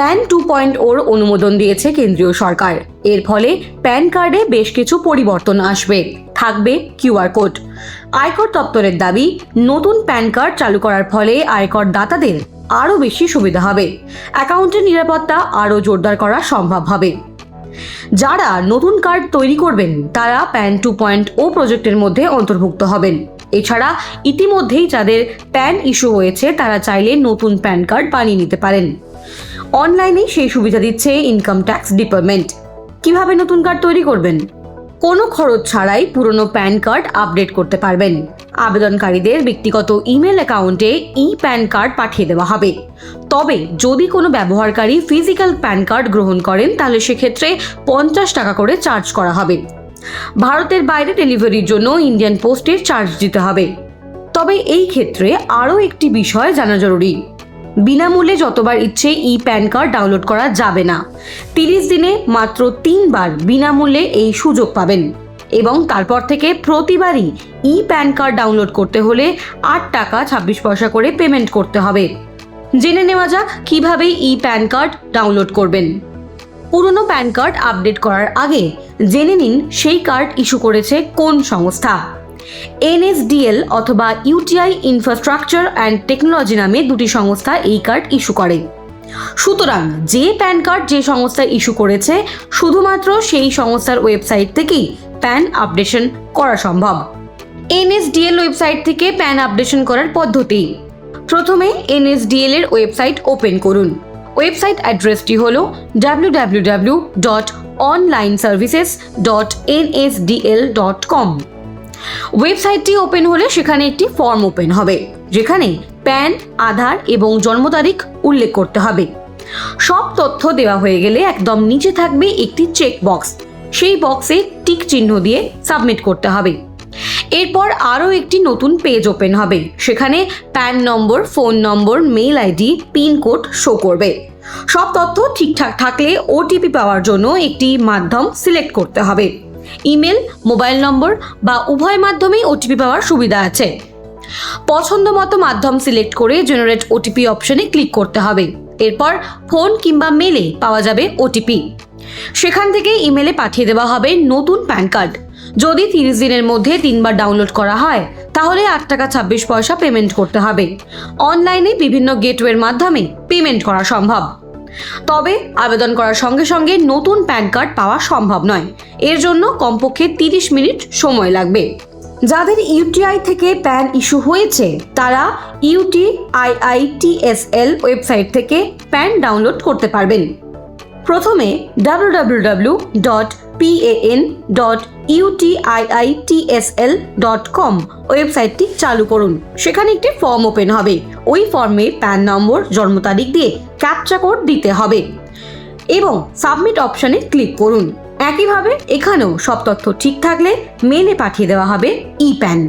Pan two point ওর অনুমোদন দিয়েছে কেন্দ্রীয় সরকার। এর ফলে প্যান কার্ডে বেশ কিছু পরিবর্তন আসবে, থাকবে কিউআর কোড। আয়কর দপ্তরের দাবি, নতুন প্যান কার্ড চালু করার ফলে আয়কর দাতাদের আরও বেশি সুবিধা হবে। অ্যাকাউন্টের নিরাপত্তা আরও জোরদার করা সম্ভব হবে। যারা নতুন কার্ড তৈরি করবেন, তারা প্যান টু পয়েন্ট ও প্রজেক্টের মধ্যে অন্তর্ভুক্ত হবেন। এছাড়া ইতিমধ্যেই যাদের প্যান ইস্যু হয়েছে, তারা চাইলে নতুন প্যান কার্ড বানিয়ে নিতে পারেন। অনলাইনে সেই সুবিধা দিচ্ছে ইনকাম ট্যাক্স ডিপার্টমেন্ট কীভাবে নতুন কার্ড তৈরি করবেন? কোনো খরচ ছাড়াই পুরনো প্যান কার্ড আপডেট করতে পারবেন। আবেদনকারীদের ব্যক্তিগত ইমেল অ্যাকাউন্টে ই প্যান কার্ড পাঠিয়ে দেওয়া হবে। তবে যদি কোনো ব্যবহারকারী ফিজিক্যাল প্যান কার্ড গ্রহণ করেন, তাহলে সেক্ষেত্রে পঞ্চাশ টাকা করে চার্জ করা হবে। ভারতের বাইরে ডেলিভারির জন্য ইন্ডিয়ান পোস্টের চার্জ দিতে হবে। তবে এই ক্ষেত্রে আরও একটি বিষয় জানা জরুরি। বিনামূল্যে যতবার ইচ্ছে ই প্যান কার্ড ডাউনলোড করা যাবে না। তিরিশ দিনে মাত্র তিনবার বিনামূল্যে এই সুযোগ পাবেন। এবং তারপর থেকে প্রতিবারই ই প্যান কার্ড ডাউনলোড করতে হলে আট টাকা ছাব্বিশ পয়সা করে পেমেন্ট করতে হবে। জেনে নেওয়া যাক কীভাবে ই প্যান কার্ড ডাউনলোড করবেন। পুরনো প্যান কার্ড আপডেট করার আগে জেনে নিন সেই কার্ড ইস্যু করেছে কোন সংস্থা। এনএসডিএল অথবা ইউটিআই ইনফ্রাস্ট্রাকচার অ্যান্ড টেকনোলজি নামে দুটি সংস্থা এই কার্ড ইস্যু করে। সুতরাং যে প্যান কার্ড যে সংস্থা ইস্যু করেছে, শুধুমাত্র সেই সংস্থার ওয়েবসাইট থেকেই প্যান আপডেশন করা সম্ভব। এনএসডিএল ওয়েবসাইট থেকে প্যান আপডেশন করার পদ্ধতি। প্রথমে এনএসডিএল এর ওয়েবসাইট ওপেন করুন। ওয়েবসাইট অ্যাড্রেসটি হল W W W dot online services dot NSDL dot com ওয়েবসাইটটি ওপেন হলে সেখানে একটি ফর্ম ওপেন হবে, যেখানে প্যান, আধার এবং জন্ম তারিখ উল্লেখ করতে হবে। সব তথ্য দেওয়া হয়ে গেলে একদম নিচে থাকবে একটি চেক বক্স। সেই বক্সে টিক চিহ্ন দিয়ে সাবমিট করতে হবে। এরপর আরও একটি নতুন পেজ ওপেন হবে, সেখানে PAN number, phone number mail ID pincode show করবে। সব তথ্য ঠিকঠাক থাকলে ওটিপি পাওয়ার জন্য একটি মাধ্যম সিলেক্ট করতে হবে। ইমেল, মোবাইল নম্বর বা উভয় মাধ্যমেই ওটিপি পাওয়ার সুবিধা আছে। পছন্দ মতো মাধ্যম সিলেক্ট করে জেনারেট ওটিপি অপশনে ক্লিক করতে হবে। এরপর ফোন কিংবা মেলে পাওয়া যাবে ওটিপি সেখান থেকে ইমেলে পাঠিয়ে দেওয়া হবে নতুন প্যান কার্ড যদি তিরিশ দিনের মধ্যে তিনবার ডাউনলোড করা হয়, তাহলে আট টাকা ছাব্বিশ পয়সা পেমেন্ট করতে হবে। অনলাইনে বিভিন্ন গেটওয়ের মাধ্যমে পেমেন্ট করা সম্ভব। তবে আবেদন করার সঙ্গে সঙ্গে নতুন প্যান কার্ড পাওয়া সম্ভব নয়। এর জন্য কমপক্ষে তিরিশ মিনিট সময় লাগবে। যাদের ইউটিআই থেকে প্যান ইস্যু হয়েছে, তারা ইউটিআইআইটিএসএল ওয়েবসাইট থেকে প্যান ডাউনলোড করতে পারবেন। প্রথমে W dot PAN dot UTIITSL dot com ওয়েবসাইটটি চালু করুন। সেখানে একটি ফর্ম ওপেন হবে। ওই ফর্মে প্যান নম্বর, জন্ম তারিখ দিয়ে ক্যাপচা কোড দিতে হবে। এবং সাবমিট অপশনে ক্লিক করুন। একইভাবে এখানেও সব তথ্য ঠিক থাকলে মেলে পাঠিয়ে দেওয়া হবে ই প্যান